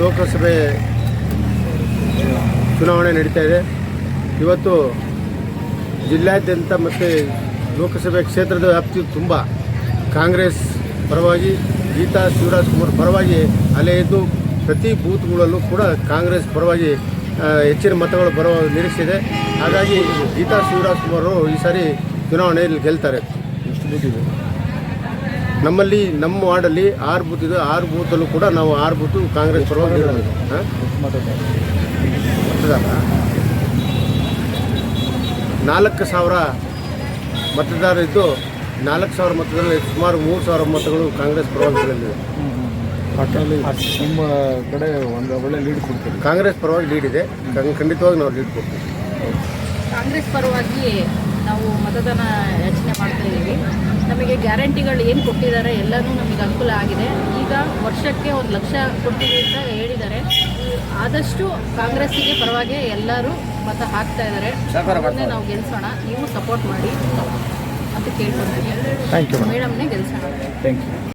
ಲೋಕಸಭೆ ಚುನಾವಣೆ ನಡೀತಾ ಇದೆ. ಇವತ್ತು ಜಿಲ್ಲಾದ್ಯಂತ ಮತ್ತು ಲೋಕಸಭೆ ಕ್ಷೇತ್ರದ ವ್ಯಾಪ್ತಿ ತುಂಬ ಕಾಂಗ್ರೆಸ್ ಪರವಾಗಿ, ಗೀತಾ ಶಿವರಾಜ್ ಕುಮಾರ್ ಪರವಾಗಿ ಅಲೆ ಇದ್ದು ಪ್ರತಿ ಬೂತ್ಗಳಲ್ಲೂ ಕೂಡ ಕಾಂಗ್ರೆಸ್ ಪರವಾಗಿ ಹೆಚ್ಚಿನ ಮತಗಳು ಬರುವ ನಿರೀಕ್ಷೆ ಹಾಗಾಗಿ ಗೀತಾ ಶಿವರಾಜ್ ಕುಮಾರ್ ಈ ಸಾರಿ ಚುನಾವಣೆಯಲ್ಲಿ ಗೆಲ್ತಾರೆ. ನಮ್ಮಲ್ಲಿ ನಮ್ಮ ವಾರ್ಡಲ್ಲಿ ಆರು ಬೂತ್ ಇದೆ. ಆರು ಬೂತಲ್ಲೂ ಕೂಡ ನಾವು ಆರು ಬೂತು ಕಾಂಗ್ರೆಸ್ ಪರವಾಗಿ ನಾಲ್ಕು ಹಾಂ? ಮತದಾರ ನಾಲ್ಕು ಸಾವಿರ ಮತದಾರರಿದ್ದು ನಾಲ್ಕು ಸಾವಿರ ಮತದಲ್ಲಿ ಸುಮಾರು ಮೂರು ಸಾವಿರ ಮತಗಳು ಕಾಂಗ್ರೆಸ್ ಪರವಾಗಿ ಒಟ್ಟಲ್ಲಿ ನಿಮ್ಮ ಕಡೆ ಒಂದು ಒಳ್ಳೆ ಲೀಡ್ ಕೊಡ್ತೀವಿ ಕಾಂಗ್ರೆಸ್ ಪರವಾಗಿ ಲೀಡ್ ಇದೆ. ಖಂಡ್- ಖಂಡಿತವಾಗಿ ನಾವು ಲೀಡ್ ಕೊಡ್ತೀವಿ. ಕಾಂಗ್ರೆಸ್ ಪರವಾಗಿ ನಾವು ಮತದಾನ ಯಾಚನೆ ಮಾಡ್ತಾ ಇದ್ದೀವಿ. ನಮಗೆ ಗ್ಯಾರಂಟಿಗಳು ಏನು ಕೊಟ್ಟಿದ್ದಾರೆ ಎಲ್ಲನೂ ನಮಗೆ ಅನುಕೂಲ ಆಗಿದೆ. ಈಗ ವರ್ಷಕ್ಕೆ ಒಂದು ಲಕ್ಷ ಕೊಟ್ಟಿದೆ ಅಂತ ಹೇಳಿದ್ದಾರೆ. ಆದಷ್ಟು ಕಾಂಗ್ರೆಸ್ಸಿಗೆ ಪರವಾಗಿ ಎಲ್ಲರೂ ಮತ ಹಾಕ್ತಾ ಇದ್ದಾರೆ. ಅದನ್ನೇ ನಾವು ಗೆಲ್ಸೋಣ ನೀವು ಸಪೋರ್ಟ್ ಮಾಡಿ ಅಂತ ಕೇಳ್ಕೊಳ್ತೀನಿ ಯು ಮೇಡಮ್ನೇ ಗೆಲ್ಸೋಣ. Thank you